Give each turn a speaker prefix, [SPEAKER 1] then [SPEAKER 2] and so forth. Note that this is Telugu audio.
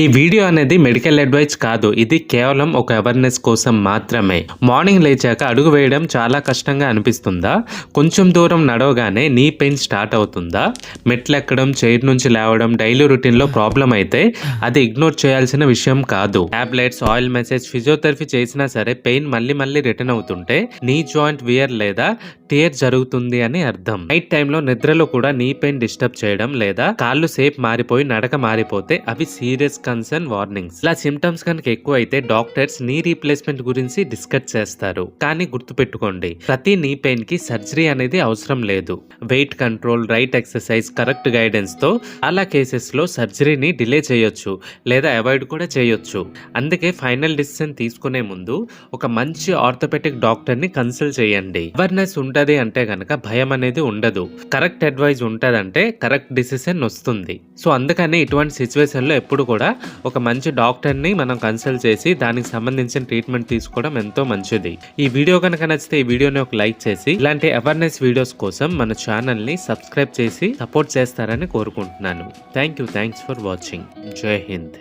[SPEAKER 1] ఈ వీడియో అనేది మెడికల్ అడ్వైస్ కాదు ఇది కేవలం ఒక అవేర్నెస్ కోసం మాత్రమే. మార్నింగ్ లేచాక అడుగు వేయడం చాలా కష్టంగా అనిపిస్తుందా? కొంచెం దూరం నడవగానే నీ పెయిన్ స్టార్ట్ అవుతుందా? మెట్లు ఎక్కడం చైర్ నుంచి లేవడం డైలీ రొటీన్లో ప్రాబ్లం అయితే అది ఇగ్నోర్ చేయాల్సిన విషయం కాదు. టాబ్లెట్స్ ఆయిల్ మెసేజ్ ఫిజియోథెరపీ చేసినా సరే పెయిన్ మళ్ళీ మళ్ళీ రిటర్న్ అవుతుంటే నీ జాయింట్ వియర్ లేదా టియర్ జరుగుతుంది అని అర్థం. నైట్ టైంలో నిద్రలో కూడా నీ పెయిన్ డిస్టర్బ్ చేయడం లేదా కాళ్ళు సేఫ్ మారిపోయి నడక మారిపోతే అవి సీరియస్ కన్సర్న్ వార్నింగ్స్ ఇలా సిమ్టమ్స్ కనుక ఎక్కువ అయితే డాక్టర్స్ నీ రీప్లేస్మెంట్ గురించి డిస్కస్ చేస్తారు. కానీ గుర్తుపెట్టుకోండి ప్రతి నీ పెయిన్కి సర్జరీ అనేది అవసరం లేదు. Weight control right exercise correct గైడెన్స్తో చాలా కేసెస్లో సర్జరీని డిలే చేయొచ్చు లేదా అవాయిడ్ కూడా చేయొచ్చు. అందుకే ఫైనల్ డిసిషన్ తీసుకునే ముందు ఒక మంచి ఆర్థోపెటిక్ డాక్టర్ని కన్సల్ట్ చేయండి. అవేర్నెస్ ఉంటది అంటే గనక భయం అనేది ఉండదు. కరెక్ట్ అడ్వైజ్ ఉంటదంటే కరెక్ట్ డిసిషన్ వస్తుంది. సో అందుకని ఇటువంటి సిచ్యువేషన్లో ఎప్పుడు కూడా ఒక మంచి డాక్టర్ని మనం కన్సల్ట్ చేసి దానికి సంబంధించిన ట్రీట్మెంట్ తీసుకోవడం ఎంతో మంచిది. ఈ వీడియో కనుక నచ్చితే ఈ వీడియోని ఒక లైక్ చేసి ఇలాంటి అవేర్నెస్ వీడియోస్ కోసం మన ఛానల్ని సబ్స్క్రైబ్ చేసి సపోర్ట్ చేస్తారని కోరుకుంటున్నాను. Thank you thanks for watching. Jai Hind.